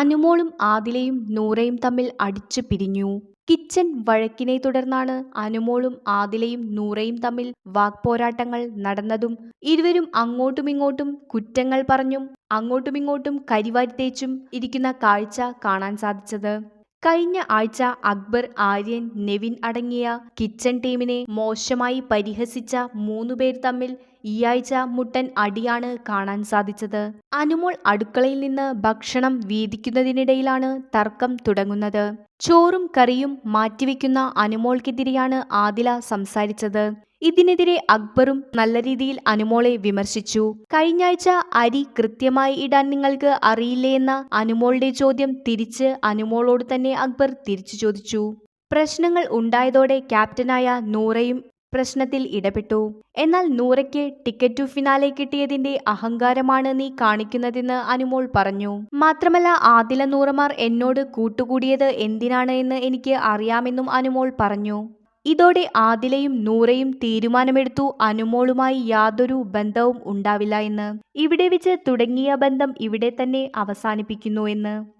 അനുമോളും ആദിലയും നൂറയും തമ്മിൽ അടിച്ചു പിരിഞ്ഞു. കിച്ചൻ വഴക്കിനെ തുടർന്നാണ് അനുമോളും ആദിലയും നൂറയും തമ്മിൽ വാക്പോരാട്ടങ്ങൾ നടന്നതും ഇരുവരും അങ്ങോട്ടുമിങ്ങോട്ടും കുറ്റങ്ങൾ പറഞ്ഞും അങ്ങോട്ടുമിങ്ങോട്ടും കരിവാരി തേച്ചും ഇരിക്കുന്ന കാഴ്ച കാണാൻ സാധിച്ചത്. കഴിഞ്ഞ ആഴ്ച അക്ബർ ആര്യൻ നെവിൻ അടങ്ങിയ കിച്ചൺ ടീമിനെ മോശമായി പരിഹസിച്ച മൂന്നുപേർ തമ്മിൽ ഈ ആഴ്ച മുട്ടൻ അടിയാണ് കാണാൻ സാധിച്ചത്. അനുമോൾ അടുക്കളയിൽ നിന്ന് ഭക്ഷണം വീതിക്കുന്നതിനിടയിലാണ് തർക്കം തുടങ്ങുന്നത്. ചോറും കറിയും മാറ്റിവെക്കുന്ന അനുമോൾക്കെതിരെയാണ് ആദില സംസാരിച്ചത്. ഇതിനെതിരെ അക്ബറും നല്ല രീതിയിൽ അനുമോളെ വിമർശിച്ചു. കഴിഞ്ഞാഴ്ച അരി കൃത്യമായി ഇടാൻ നിങ്ങൾക്ക് അറിയില്ലേ എന്ന അനുമോളുടെ ചോദ്യം തിരിച്ച് അനുമോളോട് തന്നെ അക്ബർ തിരിച്ചു ചോദിച്ചു. പ്രശ്നങ്ങൾ ഉണ്ടായതോടെ ക്യാപ്റ്റനായ നൂറയും പ്രശ്നത്തിൽ ഇടപെട്ടു. എന്നാൽ നൂറയ്ക്ക് ടിക്കറ്റ് ടു ഫിനാലെ കിട്ടിയതിന്റെ അഹങ്കാരമാണ് നീ കാണിക്കുന്നതെന്ന് അനുമോൾ പറഞ്ഞു. മാത്രമല്ല ആദില നൂറമാർ എന്നോട് കൂട്ടുകൂടിയത് എന്തിനാണ് എന്ന് എനിക്ക് അറിയാമെന്നും അനുമോൾ പറഞ്ഞു. ഇതോടെ ആദിലയും നൂറയും തീരുമാനമെടുത്തു. അനുമോളുമായി യാതൊരു ബന്ധവും ഉണ്ടാവില്ല എന്ന്. ഇവിടെ വെച്ച് തുടങ്ങിയ ബന്ധം ഇവിടെ തന്നെ അവസാനിപ്പിക്കുന്നു എന്ന്.